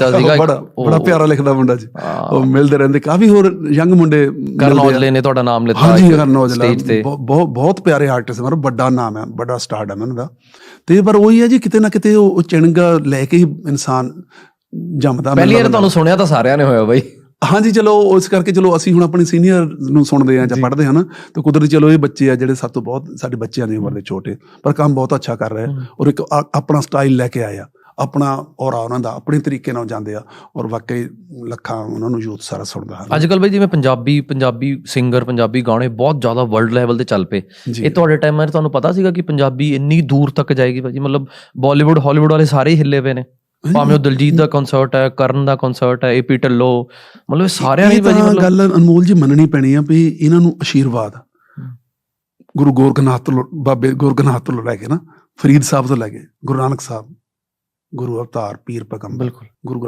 ਕੀਤਾ ਸੀਗਾ ਬੜਾ ਪਿਆਰਾ ਲਿਖਦਾ ਮੁੰਡਾ ਜੀ। ਉਹ ਮਿਲਦੇ ਰਹਿੰਦੇ। ਕਾਫੀ ਹੋਰ ਯੰਗ ਮੁੰਡੇ ਕਰਨ। ਔਜਲੇ ਨੇ ਤੁਹਾਡਾ ਨਾਮ ਲਿੱਤਾ ਹਾਂਜੀ ਕਰਨ ਔਜਲਾ। ਬਹੁਤ ਬਹੁਤ ਪਿਆਰੇ ਆਰਟਿਸਟ ਮਤਲਬ ਵੱਡਾ ਨਾਮ ਹੈ ਵੱਡਾ ਸਟਾਰ ਹੈ ਉਹਨਾਂ ਦਾ। ਤੇ ਪਰ ਉਹੀ ਹੈ ਜੀ ਕਿਤੇ ਨਾ ਕਿਤੇ ਉਹ ਚਿਣਗਾ ਲੈ ਕੇ ਹੀ ਇਨਸਾਨ ਜੰਮਦਾ। ਪਹਿਲੀ ਵਾਰ ਤੁਹਾਨੂੰ ਸੁਣਿਆ ਤਾਂ ਸਾਰਿਆਂ ਨੇ ਹੋਇਆ ਬਾਈ। ਹਾਂਜੀ ਚਲੋ ਉਸ ਕਰਕੇ ਚਲੋ ਅਸੀਂ ਹੁਣ ਆਪਣੀ ਸੀਨੀਅਰ ਨੂੰ ਸੁਣਦੇ ਆ ਜਾਂ ਪੜ੍ਹਦੇ ਹਾਂ ਨਾ ਤੇ ਕੁਦਰਤੀ ਚਲੋ ਇਹ ਬੱਚੇ ਆ ਜਿਹੜੇ ਸਾਡੇ ਤੋਂ ਬਹੁਤ ਸਾਡੇ ਬੱਚਿਆਂ ਦੀ ਉਮਰ ਦੇ ਛੋਟੇ ਪਰ ਕੰਮ ਬਹੁਤ ਅੱਛਾ ਕਰ ਰਹੇ ਔਰ ਇੱਕ ਆਪਣਾ ਸਟਾਈਲ ਲੈ ਕੇ ਆਏ ਆ। ਆਪਣਾ ਔਰਾ ਉਹਨਾਂ ਦਾ ਆਪਣੇ ਤਰੀਕੇ ਨਾਲ ਜਾਂਦੇ ਆ ਔਰ ਵਾਕਈ ਲੱਖਾਂ ਉਹਨਾਂ ਨੂੰ ਯੂਥ ਸਾਰਾ ਸੁਣਦਾ ਹੈ। ਅੱਜ ਕੱਲ ਬਾਈ ਜਿਵੇਂ ਪੰਜਾਬੀ ਪੰਜਾਬੀ ਸਿੰਗਰ ਪੰਜਾਬੀ ਗਾਣੇ ਬਹੁਤ ਜ਼ਿਆਦਾ ਵਰਲਡ ਲੈਵਲ ਤੇ ਚੱਲ ਪਏ। ਇਹ ਤੁਹਾਡੇ ਟਾਈਮਾਂ 'ਚ ਤੁਹਾਨੂੰ ਪਤਾ ਸੀਗਾ ਕਿ ਪੰਜਾਬੀ ਇੰਨੀ ਦੂਰ ਤੱਕ ਜਾਏਗੀ ਭਾਜੀ? ਮਤਲਬ ਬਾਲੀਵੁੱਡ ਹਾਲੀਵੁੱਡ ਵਾਲੇ ਸਾਰੇ ਹਿੱਲੇ ਪਏ ਨੇ। ਭਾਵੇਂ ਉਹ ਦਿਲਜੀਤ ਦਾ ਕਨਸਰਟ ਹੈ ਕਰਨ ਦਾ ਕਨਸਰਟ ਹੈ ਏਪੀ ਢਿੱਲੋਂ। ਮਤਲਬ ਸਾਰਿਆਂ ਇਹ ਭਾਜੀ ਮਤਲਬ ਗੱਲ ਅਨਮੋਲ ਜੀ ਮੰਨਣੀ ਪੈਣੀ ਆ ਵੀ ਇਹਨਾਂ ਨੂੰ ਆਸ਼ੀਰਵਾਦ ਗੁਰੂ ਗੋਰਖਨਾਥ ਤੋਂ ਬਾਬੇ ਗੋਰਖਨਾਥ ਤੋਂ ਲੈ ਕੇ ਨਾ ਫਰੀਦ ਸਾਹਿਬ ਤੋਂ ਲੈ ਕੇ ਗੁਰੂ ਨਾਨਕ ਸਾਹਿਬ। ਗੁਰੂ ਅਵਤਾਰ ਪੀਰ ਪੈਗੰਬਰ ਬਿਲਕੁਲ। ਗੁਰੂ